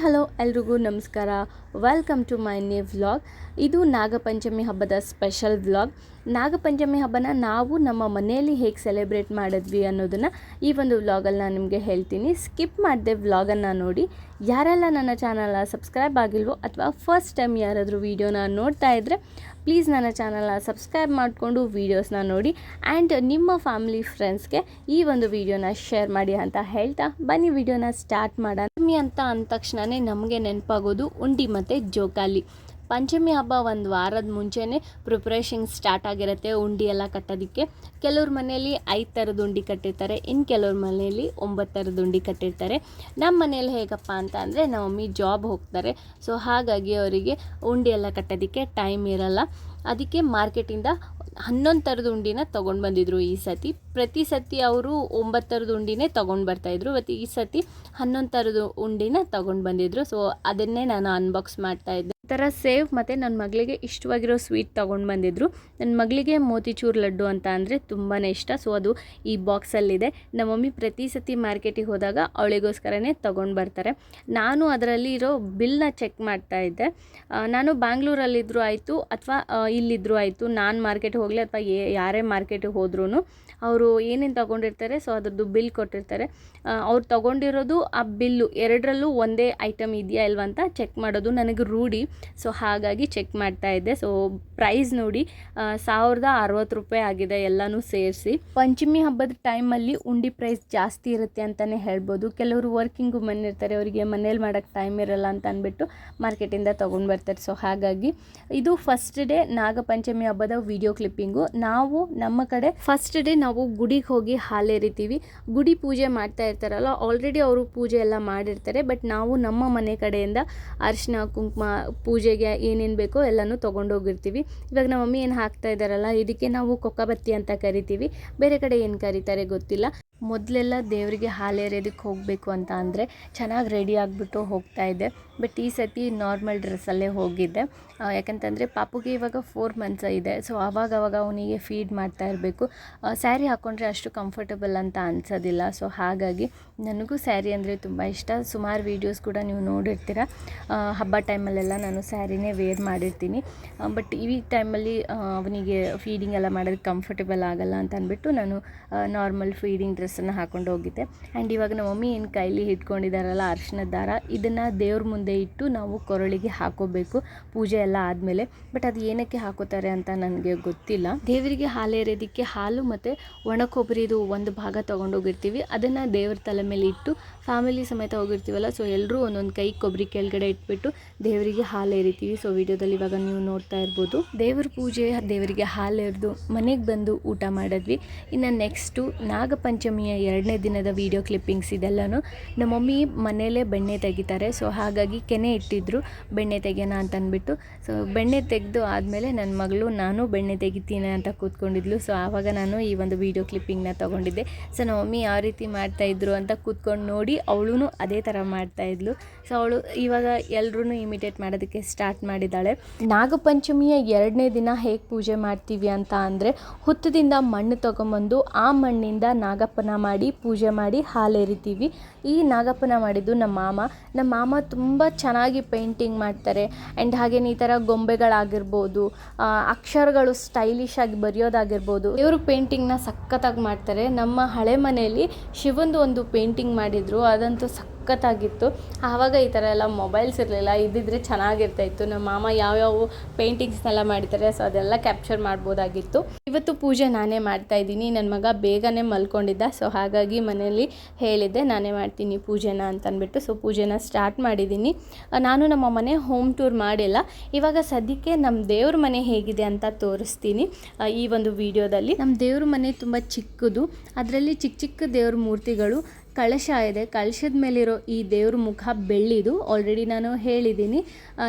Hello ಎಲ್ರಿಗೂ ನಮಸ್ಕಾರ. Welcome to my new vlog ಇದು ನಾಗಪಂಚಮಿ ಹಬ್ಬದ ಸ್ಪೆಷಲ್ ವ್ಲಾಗ್ ನಾಗಪಂಚಮಿ ಹಬ್ಬನ ನಾವು ನಮ್ಮ ಮನೆಯಲ್ಲಿ ಹೇಗೆ ಸೆಲೆಬ್ರೇಟ್ ಮಾಡಿದ್ವಿ ಅನ್ನೋದನ್ನು ಈ ಒಂದು ವ್ಲಾಗಲ್ಲಿ ನಾನು ನಿಮಗೆ ಹೇಳ್ತೀನಿ. ಸ್ಕಿಪ್ ಮಾಡಿದೆ ವ್ಲಾಗನ್ನು ನೋಡಿ. ಯಾರೆಲ್ಲ ನನ್ನ ಚಾನಲ್ನ ಸಬ್ಸ್ಕ್ರೈಬ್ ಆಗಿಲ್ವೋ ಅಥವಾ ಫಸ್ಟ್ ಟೈಮ್ ಯಾರಾದರೂ ವೀಡಿಯೋನ ನೋಡ್ತಾ ಇದ್ದರೆ ಪ್ಲೀಸ್ ನನ್ನ ಚಾನಲ್ನ ಸಬ್ಸ್ಕ್ರೈಬ್ ಮಾಡಿಕೊಂಡು ವೀಡಿಯೋಸ್ನ ನೋಡಿ ಆ್ಯಂಡ್ ನಿಮ್ಮ ಫ್ಯಾಮಿಲಿ ಫ್ರೆಂಡ್ಸ್ಗೆ ಈ ಒಂದು ವೀಡಿಯೋನ ಶೇರ್ ಮಾಡಿ ಅಂತ ಹೇಳ್ತಾ ಬನ್ನಿ. ವಿಡಿಯೋನ ಸ್ಟಾರ್ಟ್ ಮಾಡೋಣ. ಪಂಚಮಿ ಅಂತ ಅಂದ ತಕ್ಷಣವೇ ನಮಗೆ ನೆನಪಾಗೋದು ಉಂಡಿ ಮತ್ತು ಜೋಕಾಲಿ. ಪಂಚಮಿ ಹಬ್ಬ ಒಂದು ವಾರದ ಮುಂಚೆನೇ ಪ್ರಿಪ್ರೇಷನ್ ಸ್ಟಾರ್ಟ್ ಆಗಿರುತ್ತೆ ಉಂಡಿ ಎಲ್ಲ ಕಟ್ಟೋದಕ್ಕೆ. ಕೆಲವ್ರ ಮನೆಯಲ್ಲಿ ಐದು ಥರದ ಉಂಡಿ ಕಟ್ಟಿರ್ತಾರೆ ಇನ್ನು ಕೆಲವ್ರ ಮನೆಯಲ್ಲಿ ಒಂಬತ್ತು ಥರದ ಉಂಡಿ ಕಟ್ಟಿರ್ತಾರೆ. ನಮ್ಮ ಮನೇಲಿ ಹೇಗಪ್ಪ ಅಂತ ಅಂದರೆ ನಮ್ಮ ಜಾಬ್ ಹೋಗ್ತಾರೆ ಸೊ ಹಾಗಾಗಿ ಅವರಿಗೆ ಉಂಡಿ ಎಲ್ಲ ಕಟ್ಟೋದಕ್ಕೆ ಟೈಮ್ ಇರಲ್ಲ. ಅದಕ್ಕೆ ಮಾರ್ಕೆಟಿಂದ ಹನ್ನೊಂದು ಥರದ ಉಂಡಿನ ತೊಗೊಂಡು ಬಂದಿದ್ರು ಈ ಸತಿ. ಪ್ರತಿ ಸತಿ ಅವರು ಒಂಬತ್ತು ಥರದ ಉಂಡಿನೇ ತೊಗೊಂಡು ಬರ್ತಾಯಿದ್ರು ಮತ್ತು ಈ ಸತಿ ಹನ್ನೊಂದು ಥರದ ಉಂಡಿನ ತೊಗೊಂಡು ಬಂದಿದ್ರು. ಸೊ ಅದನ್ನೇ ನಾನು ಅನ್ಬಾಕ್ಸ್ ಮಾಡ್ತಾ ಇದ್ದೆ. ಈ ಥರ ಸೇವ್ ಮತ್ತು ನನ್ನ ಮಗಳಿಗೆ ಇಷ್ಟವಾಗಿರೋ ಸ್ವೀಟ್ ತೊಗೊಂಡು ಬಂದಿದ್ರು. ನನ್ನ ಮಗಳಿಗೆ ಮೋತಿಚೂರ್ ಲಡ್ಡು ಅಂತ ಅಂದರೆ ತುಂಬಾ ಇಷ್ಟ. ಸೊ ಅದು ಈ ಬಾಕ್ಸಲ್ಲಿದೆ. ನಮ್ಮ ಮಮ್ಮಿ ಪ್ರತಿ ಸತಿ ಮಾರ್ಕೆಟಿಗೆ ಹೋದಾಗ ಅವಳಿಗೋಸ್ಕರನೇ ತೊಗೊಂಡು ಬರ್ತಾರೆ. ನಾನು ಅದರಲ್ಲಿ ಇರೋ ಬಿಲ್ನ ಚೆಕ್ ಮಾಡ್ತಾ ಇದ್ದೆ. ನಾನು ಬ್ಯಾಂಗ್ಳೂರಲ್ಲಿದ್ದರೂ ಆಯಿತು ಅಥವಾ ಇಲ್ಲಿದ್ದರೂ ಆಯಿತು. ನಾನು ಮಾರ್ಕೆಟಿಗೆ ಹೋಗಲಿ ಅಥವಾ ಯಾರೇ ಮಾರ್ಕೆಟಿಗೆ ಹೋದ್ರೂ ಅವರು ಏನೇನು ತೊಗೊಂಡಿರ್ತಾರೆ, ಸೊ ಅದರದ್ದು ಬಿಲ್ ಕೊಟ್ಟಿರ್ತಾರೆ. ಅವ್ರು ತೊಗೊಂಡಿರೋದು ಆ ಬಿಲ್ಲು ಎರಡರಲ್ಲೂ ಒಂದೇ ಐಟಮ್ ಇದೆಯಾ ಇಲ್ವಾ ಅಂತ ಚೆಕ್ ಮಾಡೋದು ನನಗೆ ರೂಢಿ. ಸೊ ಹಾಗಾಗಿ ಚೆಕ್ ಮಾಡ್ತಾ ಇದ್ದೆ. ಸೊ ಪ್ರೈಸ್ ನೋಡಿ ಸಾವಿರದ ಅರವತ್ತು ರೂಪಾಯಿ ಆಗಿದೆ ಎಲ್ಲನೂ ಸೇರಿಸಿ. ಪಂಚಮಿ ಹಬ್ಬದ ಟೈಮಲ್ಲಿ ಉಂಡಿ ಪ್ರೈಸ್ ಜಾಸ್ತಿ ಇರುತ್ತೆ ಅಂತಲೇ ಹೇಳ್ಬೋದು. ಕೆಲವರು ವರ್ಕಿಂಗ್ ವುಮೆನ್ ಇರ್ತಾರೆ, ಅವರಿಗೆ ಮನೇಲಿ ಮಾಡೋಕ್ಕೆ ಟೈಮ್ ಇರಲ್ಲ ಅಂತ ಅಂದ್ಬಿಟ್ಟು ಮಾರ್ಕೆಟಿಂದ ತೊಗೊಂಡು ಬರ್ತಾರೆ. ಸೊ ಹಾಗಾಗಿ ಇದು ಫಸ್ಟ್ ಡೇ ನಾಗಪಂಚಮಿ ಹಬ್ಬದ ವಿಡಿಯೋ ಕ್ಲಿಪ್ಪಿಂಗು ನಾವು ನಮ್ಮ ಕಡೆ ಫಸ್ಟ್ ಡೇ ನಾವು ಗುಡಿಗೆ ಹೋಗಿ ಹಾಲೇರಿತೀವಿ ಗುಡಿ ಪೂಜೆ ಮಾಡ್ತಾ ಇರ್ತಾರಲ್ಲ ಆಲ್ರೆಡಿ ಅವರು ಪೂಜೆ ಎಲ್ಲ ಮಾಡಿರ್ತಾರೆ. ಬಟ್ ನಾವು ನಮ್ಮ ಮನೆ ಕಡೆಯಿಂದ ಅರಿಶಿನ, ಕುಂಕುಮ ಪೂಜೆಗೆ ಏನೇನು ಬೇಕೋ ಎಲ್ಲನೂ ತೊಗೊಂಡೋಗಿರ್ತೀವಿ. ಇವಾಗ ನಮ್ಮ ಮಮ್ಮಿ ಏನು ಹಾಕ್ತಾ ಇದ್ದಾರಲ್ಲ, ಇದಕ್ಕೆ ನಾವು ಕೊಕ್ಕಬತ್ತಿ ಅಂತ ಕರಿತೀವಿ. ಬೇರೆ ಕಡೆ ಏನು ಕರೀತಾರೆ ಗೊತ್ತಿಲ್ಲ. ಮೊದಲೆಲ್ಲ ದೇವರಿಗೆ ಹಾಲು ಎರೆಯೋದಕ್ಕೆ ಹೋಗಬೇಕು ಅಂತ ಅಂದರೆ ಚೆನ್ನಾಗಿ ರೆಡಿ ಆಗಿಬಿಟ್ಟು ಹೋಗ್ತಾ ಇದ್ದೆ ಬಟ್ ಈ ಸತಿ ನಾರ್ಮಲ್ ಡ್ರೆಸ್ಸಲ್ಲೇ ಹೋಗಿದ್ದೆ ಯಾಕಂತಂದರೆ ಪಾಪುಗೆ ಇವಾಗ ಫೋರ್ ಮಂತ್ಸ್ ಇದೆ. ಸೊ ಆವಾಗ ಅವಾಗ ಅವನಿಗೆ ಫೀಡ್ ಮಾಡ್ತಾ ಇರಬೇಕು. ಸ್ಯಾರಿ ಹಾಕ್ಕೊಂಡ್ರೆ ಅಷ್ಟು ಕಂಫರ್ಟಬಲ್ ಅಂತ ಅನ್ಸೋದಿಲ್ಲ. ಸೊ ಹಾಗಾಗಿ ನನಗೂ ಸ್ಯಾರಿ ಅಂದರೆ ತುಂಬ ಇಷ್ಟ. ಸುಮಾರು ವೀಡಿಯೋಸ್ ಕೂಡ ನೀವು ನೋಡಿರ್ತೀರ. ಹಬ್ಬ ಟೈಮಲ್ಲೆಲ್ಲ ನಾನು ಸ್ಯಾರಿನೇ ವೇರ್ ಮಾಡಿರ್ತೀನಿ. ಬಟ್ ಈ ಟೈಮಲ್ಲಿ ಅವನಿಗೆ ಫೀಡಿಂಗ್ ಎಲ್ಲ ಮಾಡೋದಕ್ಕೆ ಕಂಫರ್ಟಬಲ್ ಆಗಲ್ಲ ಅಂತ ಅಂದ್ಬಿಟ್ಟು ನಾನು ನಾರ್ಮಲ್ ಫೀಡಿಂಗ್ ಡ್ರೆಸ್ಸನ್ನು ಹಾಕೊಂಡು ಹೋಗಿದ್ದೆ. ಆ್ಯಂಡ್ ಇವಾಗ ನಮ್ಮ ಮಮ್ಮಿ ಏನು ಕೈಲಿ ಹಿಡ್ಕೊಂಡಿದ್ದಾರಲ್ಲ ಅರ್ಶಿನ ದಾರ, ಇದನ್ನು ದೇವ್ರ ಮುಂದೆ ಇಟ್ಟು ನಾವು ಕೊರಳಿಗೆ ಹಾಕೋಬೇಕು, ಪೂಜೆ ಎಲ್ಲ ಆದಮೇಲೆ. ಬಟ್ ಅದು ಏನಕ್ಕೆ ಹಾಕೋತಾರೆ ಅಂತ ನನಗೆ ಗೊತ್ತಿಲ್ಲ. ದೇವರಿಗೆ ಹಾಲು ಎರೆಯೋದಕ್ಕೆ ಹಾಲು ಮತ್ತು ಒಣ ಕೊಬ್ಬರಿದು ಒಂದು ಭಾಗ ತೊಗೊಂಡೋಗಿರ್ತೀವಿ ಅದನ್ನು ದೇವ್ರ ತಲೆ ಮೇಲೆ ಇಟ್ಟು ಫ್ಯಾಮಿಲಿ ಸಮೇತ ಹೋಗಿರ್ತೀವಲ್ಲ ಸೊ ಎಲ್ಲರೂ ಒಂದೊಂದು ಕೈ ಕೊಬ್ಬರಿ ಕೆಳಗಡೆ ಇಟ್ಬಿಟ್ಟು ದೇವರಿಗೆ ಹಾಲು ಎರಿತೀವಿ ಸೊ ವಿಡಿಯೋದಲ್ಲಿ ಇವಾಗ ನೀವು ನೋಡ್ತಾ ಇರ್ಬೋದು. ದೇವ್ರ ಪೂಜೆ ದೇವರಿಗೆ ಹಾಲು ಎರೆದು ಮನೆಗೆ ಬಂದು ಊಟ ಮಾಡಿದ್ವಿ. ಇನ್ನು ನೆಕ್ಸ್ಟು ನಾಗಪಂಚಮಿಯ ಎರಡನೇ ದಿನದ ವಿಡಿಯೋ ಕ್ಲಿಪ್ಪಿಂಗ್ಸ್ ಇದೆಲ್ಲನೂ. ನಮ್ಮ ಮಮ್ಮಿ ಮನೆಯಲ್ಲೇ ಬೆಣ್ಣೆ ತೆಗಿತಾರೆ ಸೊ ಹಾಗಾಗಿ ಕೆನೆ ಇಟ್ಟಿದ್ರು, ಬೆಣ್ಣೆ ತೆಗೆಯೋಣ ಅಂತ ಅಂದ್ಬಿಟ್ಟು ಸೊ ಬೆಣ್ಣೆ ತೆಗೆದು ಆದಮೇಲೆ ನನ್ನ ಮಗಳು, ನಾನು ಬೆಣ್ಣೆ ತೆಗಿತೀನಿ ಅಂತ ಕೂತ್ಕೊಂಡಿದ್ಲು ಸೊ ಆವಾಗ ನಾನು ಈ ಒಂದು ವಿಡಿಯೋ ಕ್ಲಿಪ್ಪಿಂಗ್ನ ತೊಗೊಂಡಿದ್ದೆ. ಸೊ ನಮ್ಮ ಮಮ್ಮಿ ಯಾವ ರೀತಿ ಮಾಡ್ತಾಯಿದ್ರು ಅಂತ ಕೂತ್ಕೊಂಡು ನೋಡಿ ಅವಳು ಅದೇ ಥರ ಮಾಡ್ತಾಯಿದ್ಲು ಸೊ ಅವಳು ಇವಾಗ ಎಲ್ಲರೂ ಇಮಿಟೇಟ್ ಮಾಡೋದಕ್ಕೆ ಸ್ಟಾರ್ಟ್ ಮಾಡಿದ್ದಾಳೆ. ನಾಗಪಂಚಮಿಯ ಎರಡನೇ ದಿನ ಹೇಗೆ ಪೂಜೆ ಮಾಡ್ತೀವಿ ಅಂತ ಅಂದರೆ, ಹುತ್ತದಿಂದ ಮಣ್ಣು ತೊಗೊಂಬಂದು ಆ ಮಣ್ಣಿಂದ ನಾಗಪ್ಪನ ಮಾಡಿ, ಪೂಜೆ ಮಾಡಿ ಹಾಲೆರಿತೀವಿ ಈ ನಾಗಪ್ಪನ ಮಾಡಿದ್ದು ನಮ್ಮ ಮಾಮ. ನಮ್ಮ ಮಾಮ ತುಂಬ ಚೆನ್ನಾಗಿ ಪೇಂಟಿಂಗ್ ಮಾಡ್ತಾರೆ. ಆ್ಯಂಡ್ ಹಾಗೇನೆ ಈ ಥರ ಗೊಂಬೆಗಳಾಗಿರ್ಬೋದು ಅಕ್ಷರಗಳು ಸ್ಟೈಲಿಶ್ ಆಗಿ ಬರೆಯೋದಾಗಿರ್ಬೋದು. ಇವರು ಪೇಂಟಿಂಗ್ನ ಸಖತ್ತಾಗಿ ಮಾಡ್ತಾರೆ. ನಮ್ಮ ಹಳೆ ಮನೆಯಲ್ಲಿ ಶಿವಂದು ಒಂದು ಪೇಂಟಿಂಗ್ ಮಾಡಿದರು. ಅದಂತೂ ಸಖತ್ತಾಗಿತ್ತು. ಆವಾಗ ಈ ಥರ ಎಲ್ಲ ಮೊಬೈಲ್ಸ್ ಇರಲಿಲ್ಲ, ಇದ್ದಿದ್ರೆ ಚೆನ್ನಾಗಿರ್ತಾಯಿತ್ತು. ನಮ್ಮ ಮಾಮ ಯಾವ್ಯಾವ ಪೇಂಟಿಂಗ್ಸ್ನೆಲ್ಲ ಮಾಡಿದ್ದಾರೆ ಸೊ ಅದೆಲ್ಲ ಕ್ಯಾಪ್ಚರ್ ಮಾಡ್ಬೋದಾಗಿತ್ತು. ಇವತ್ತು ಪೂಜೆ ನಾನೇ ಮಾಡ್ತಾ ಇದ್ದೀನಿ ನನ್ನ ಮಗ ಬೇಗನೆ ಮಲ್ಕೊಂಡಿದ್ದ, ಸೊ ಹಾಗಾಗಿ ಮನೆಯಲ್ಲಿ ಹೇಳಿದ್ದೆ, ನಾನೇ ಮಾಡ್ತೀನಿ ಪೂಜೆನ ಅಂತ ಅಂದ್ಬಿಟ್ಟು ಸೊ ಪೂಜೆನ ಸ್ಟಾರ್ಟ್ ಮಾಡಿದ್ದೀನಿ. ನಾನು ನಮ್ಮ ಮನೆ ಹೋಮ್ ಟೂರ್ ಮಾಡಿಲ್ಲ. ಇವಾಗ ಸದ್ಯಕ್ಕೆ ನಮ್ಮ ದೇವ್ರ ಮನೆ ಹೇಗಿದೆ ಅಂತ ತೋರಿಸ್ತೀನಿ ಈ ಒಂದು ವಿಡಿಯೋದಲ್ಲಿ. ನಮ್ಮ ದೇವ್ರ ಮನೆ ತುಂಬ ಚಿಕ್ಕದು. ಅದರಲ್ಲಿ ಚಿಕ್ಕ ಚಿಕ್ಕ ದೇವ್ರ ಮೂರ್ತಿಗಳು ಕಳಶ ಇದೆ. ಕಳಶದ ಮೇಲಿರೋ ಈ ದೇವ್ರ ಮುಖ ಬೆಳ್ಳಿದು. ಆಲ್ರೆಡಿ ನಾನು ಹೇಳಿದ್ದೀನಿ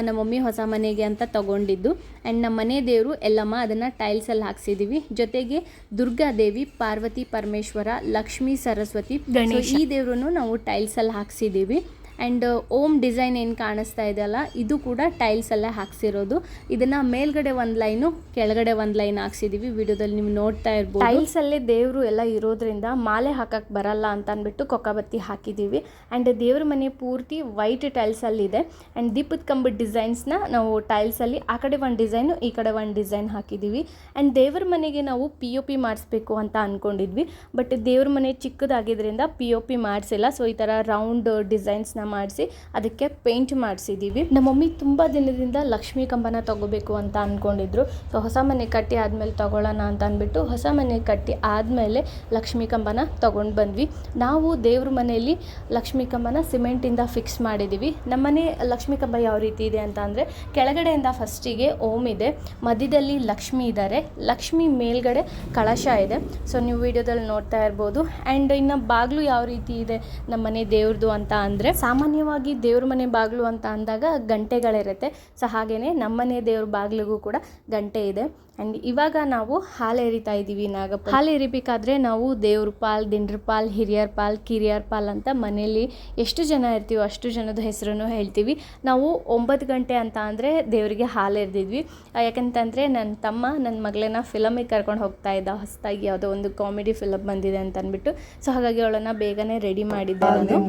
ನಮ್ಮ ಮಮ್ಮಿ ಹೊಸ ಮನೆಗೆ ಅಂತ ತಗೊಂಡಿದ್ದು. ಆ್ಯಂಡ್ ನಮ್ಮ ಮನೆ ದೇವರು ಎಲ್ಲಮ್ಮ ಅದನ್ನು ಟೈಲ್ಸಲ್ಲಿ ಹಾಕ್ಸಿದ್ದೀವಿ ಜೊತೆಗೆ ದುರ್ಗಾದೇವಿ ಪಾರ್ವತಿ ಪರಮೇಶ್ವರ ಲಕ್ಷ್ಮೀ ಸರಸ್ವತಿ. ಗಣೇಶ. ಈ ದೇವ್ರನ್ನು ನಾವು ಟೈಲ್ಸಲ್ಲಿ ಹಾಕ್ಸಿದ್ದೀವಿ ಆ್ಯಂಡ್ ಓಮ್ ಡಿಸೈನ್ ಏನು ಕಾಣಿಸ್ತಾ ಇದೆಯಲ್ಲ ಇದು ಕೂಡ ಟೈಲ್ಸಲ್ಲೇ ಹಾಕ್ಸಿರೋದು. ಇದನ್ನು ಮೇಲ್ಗಡೆ ಒಂದು ಲೈನು, ಕೆಳಗಡೆ ಒಂದು ಲೈನ್ ಹಾಕ್ಸಿದ್ದೀವಿ ವಿಡಿಯೋದಲ್ಲಿ ನೀವು ನೋಡ್ತಾ ಇರ್ಬೋದು. ಟೈಲ್ಸಲ್ಲೇ ದೇವರು ಎಲ್ಲ ಇರೋದ್ರಿಂದ ಮಾಲೆ ಹಾಕಕ್ಕೆ ಬರಲ್ಲ ಅಂತ ಅಂದ್ಬಿಟ್ಟು ಕೊಕ್ಕಬತ್ತಿ ಹಾಕಿದ್ದೀವಿ ಆ್ಯಂಡ್ ದೇವ್ರ ಮನೆ ಪೂರ್ತಿ ವೈಟ್ ಟೈಲ್ಸಲ್ಲಿದೆ ಆ್ಯಂಡ್ ದೀಪದ ಕಂಬದ ಡಿಸೈನ್ಸ್ನ ನಾವು ಟೈಲ್ಸಲ್ಲಿ ಆ ಕಡೆ ಒಂದು ಡಿಸೈನು ಈ ಕಡೆ ಒಂದು ಡಿಸೈನ್ ಹಾಕಿದ್ದೀವಿ ಆ್ಯಂಡ್ ದೇವ್ರ ಮನೆಗೆ ನಾವು ಪಿ ಒ ಪಿ ಮಾಡಿಸ್ಬೇಕು ಅಂತ ಅಂದ್ಕೊಂಡಿದ್ವಿ ಬಟ್ ದೇವ್ರ ಮನೆ ಚಿಕ್ಕದಾಗಿದ್ದರಿಂದ ಪಿ ಒ ಪಿ ಮಾಡಿಸಿಲ್ಲ. ಸೊ ಈ ಥರ ರೌಂಡ್ ಡಿಸೈನ್ಸ್ನ ಮಾಡಿಸಿ ಅದಕ್ಕೆ ಪೇಂಟ್ ಮಾಡಿಸಿದ್ದೀವಿ ನಮ್ಮ ಮಮ್ಮಿ ತುಂಬ ದಿನದಿಂದ ಲಕ್ಷ್ಮೀ ಕಂಬನ ತಗೋಬೇಕು ಅಂತ ಅಂದ್ಕೊಂಡಿದ್ರು ಸೊ ಹೊಸ ಮನೆ ಕಟ್ಟಿ ಆದಮೇಲೆ ತಗೊಳ್ಳೋಣ ಅಂತ ಅಂದ್ಬಿಟ್ಟು ಹೊಸ ಮನೆ ಕಟ್ಟಿ ಆದಮೇಲೆ ಲಕ್ಷ್ಮೀ ಕಂಬನ ತೊಗೊಂಡು ಬಂದ್ವಿ. ನಾವು ದೇವ್ರ ಮನೆಯಲ್ಲಿ ಲಕ್ಷ್ಮೀ ಕಂಬನ ಸಿಮೆಂಟಿಂದ ಫಿಕ್ಸ್ ಮಾಡಿದ್ದೀವಿ ನಮ್ಮನೆ ಲಕ್ಷ್ಮೀ ಕಂಬ ಯಾವ ರೀತಿ ಇದೆ ಅಂತ ಅಂದರೆ ಕೆಳಗಡೆಯಿಂದ ಫಸ್ಟಿಗೆ ಓಮ್ ಇದೆ, ಮಧ್ಯದಲ್ಲಿ ಲಕ್ಷ್ಮಿ ಇದ್ದಾರೆ ಲಕ್ಷ್ಮಿ ಮೇಲ್ಗಡೆ ಕಳಶ ಇದೆ. ಸೊ ನೀವು ವಿಡಿಯೋದಲ್ಲಿ ನೋಡ್ತಾ ಇರ್ಬೋದು. ಆ್ಯಂಡ್ ಇನ್ನು ಬಾಗಿಲು ಯಾವ ರೀತಿ ಇದೆ ನಮ್ಮನೆ ದೇವ್ರದ್ದು ಅಂತ ಅಂದರೆ ಸಾಮಾನ್ಯವಾಗಿ ದೇವ್ರ ಮನೆ ಬಾಗಿಲು ಅಂತ ಅಂದಾಗ ಗಂಟೆಗಳಿರುತ್ತೆ. ಸೊ ಹಾಗೆಯೇ ನಮ್ಮನೆ ದೇವ್ರ ಬಾಗಿಲಿಗೂ ಕೂಡ ಗಂಟೆ ಇದೆ. ಆ್ಯಂಡ್ ಇವಾಗ ನಾವು ಹಾಲು ಎರಿತಾ ಇದ್ದೀವಿ ನಾಗಪ್ಪ ಹಾಲು ಎರಿಬೇಕಾದ್ರೆ ನಾವು ದೇವ್ರ ಪಾಲ್ ದಿಂಡ್ರ ಪಾಲ್ ಹಿರಿಯರ್ ಪಾಲ್ ಕಿರಿಯರ್ ಪಾಲ್ ಅಂತ ಮನೆಯಲ್ಲಿ ಎಷ್ಟು ಜನ ಇರ್ತೀವೋ ಅಷ್ಟು ಜನದ ಹೆಸರನ್ನು ಹೇಳ್ತೀವಿ. ನಾವು ಒಂಬತ್ತು ಗಂಟೆ ಅಂತ ಅಂದರೆ ದೇವರಿಗೆ ಹಾಲು ಎರೆದಿದ್ವಿ ಯಾಕಂತಂದರೆ ನನ್ನ ತಮ್ಮ ನನ್ನ ಮಗಳನ್ನ ಫಿಲಮಿಗೆ ಕರ್ಕೊಂಡು ಹೋಗ್ತಾ ಇದ್ದ ಹೊಸದಾಗಿ ಯಾವುದೋ ಒಂದು ಕಾಮಿಡಿ ಫಿಲಮ್ ಬಂದಿದೆ ಅಂತ ಅಂದ್ಬಿಟ್ಟು. ಸೊ ಹಾಗಾಗಿ ಅವಳನ್ನ ಬೇಗನೆ ರೆಡಿ ಮಾಡಿದ್ದೆ ನಾನು.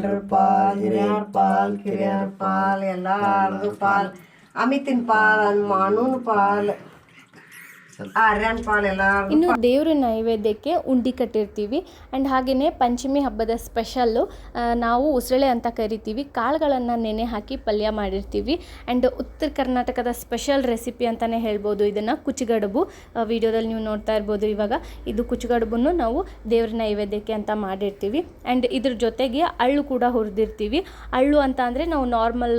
ಅಮಿತಿನ ಪಾಲ್ ಮಾನೂನ್ ಪಾಲ್. ಇನ್ನು ದೇವ್ರ ನೈವೇದ್ಯಕ್ಕೆ ಉಂಡಿ ಕಟ್ಟಿರ್ತೀವಿ. ಅಂಡ್ ಹಾಗೆಯೇ ಪಂಚಮಿ ಹಬ್ಬದ ಸ್ಪೆಷಲ್ಲು ನಾವು ಉಸಳೆ ಅಂತ ಕರಿತೀವಿ. ಕಾಳುಗಳನ್ನು ನೆನೆ ಹಾಕಿ ಪಲ್ಯ ಮಾಡಿರ್ತೀವಿ. ಆ್ಯಂಡ್ ಉತ್ತರ ಕರ್ನಾಟಕದ ಸ್ಪೆಷಲ್ ರೆಸಿಪಿ ಅಂತಲೇ ಹೇಳ್ಬೋದು. ಇದನ್ನು ಕುಚ್ಚುಗಡುಬು ವಿಡಿಯೋದಲ್ಲಿ ನೀವು ನೋಡ್ತಾ ಇರ್ಬೋದು ಇವಾಗ. ಇದು ಕುಚ್ಚಗಡುಬನ್ನು ನಾವು ದೇವ್ರ ನೈವೇದ್ಯಕ್ಕೆ ಅಂತ ಮಾಡಿರ್ತೀವಿ. ಆ್ಯಂಡ್ ಇದ್ರ ಜೊತೆಗೆ ಅಳ್ಳು ಕೂಡ ಹುರಿದಿರ್ತೀವಿ. ಅಳ್ಳು ಅಂತ ಅಂದರೆ ನಾವು ನಾರ್ಮಲ್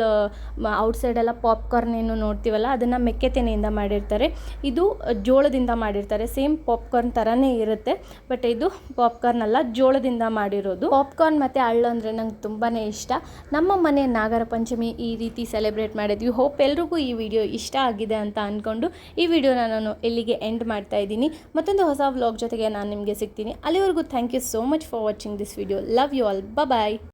ಔಟ್ಸೈಡೆಲ್ಲ ಪಾಪ್ಕಾರ್ನ್ ಏನು ನೋಡ್ತೀವಲ್ಲ, ಅದನ್ನು ಮೆಕ್ಕೆತೆನೆಯಿಂದ ಮಾಡಿರ್ತಾರೆ. ಇದು ಜೋಳದಿಂದ ಮಾಡಿರ್ತಾರೆ. ಸೇಮ್ ಪಾಪ್ಕಾರ್ನ್ ಥರನೇ ಇರುತ್ತೆ. ಬಟ್ ಇದು ಪಾಪ್ಕಾರ್ನ್ ಅಲ್ಲ, ಜೋಳದಿಂದ ಮಾಡಿರೋದು. ಪಾಪ್ಕಾರ್ನ್ ಮತ್ತು ಅಳ್ಳು ಅಂದರೆ ನಂಗೆ ತುಂಬಾ ಇಷ್ಟ. ನಮ್ಮ ಮನೆ ನಾಗರ ಪಂಚಮಿ ಈ ರೀತಿ ಸೆಲೆಬ್ರೇಟ್ ಮಾಡಿದ್ವಿ. ಹೋಪ್ ಎಲ್ರಿಗೂ ಈ ವಿಡಿಯೋ ಇಷ್ಟ ಆಗಿದೆ ಅಂತ ಅಂದ್ಕೊಂಡು ಈ ವಿಡಿಯೋನ ನಾನು ಇಲ್ಲಿಗೆ ಎಂಡ್ ಮಾಡ್ತಾ ಇದ್ದೀನಿ. ಮತ್ತೊಂದು ಹೊಸ ವ್ಲಾಗ್ ಜೊತೆಗೆ ನಾನು ನಿಮಗೆ ಸಿಗ್ತೀನಿ. ಅಲ್ಲಿವರೆಗೂ thank you so much for watching this video love you all bye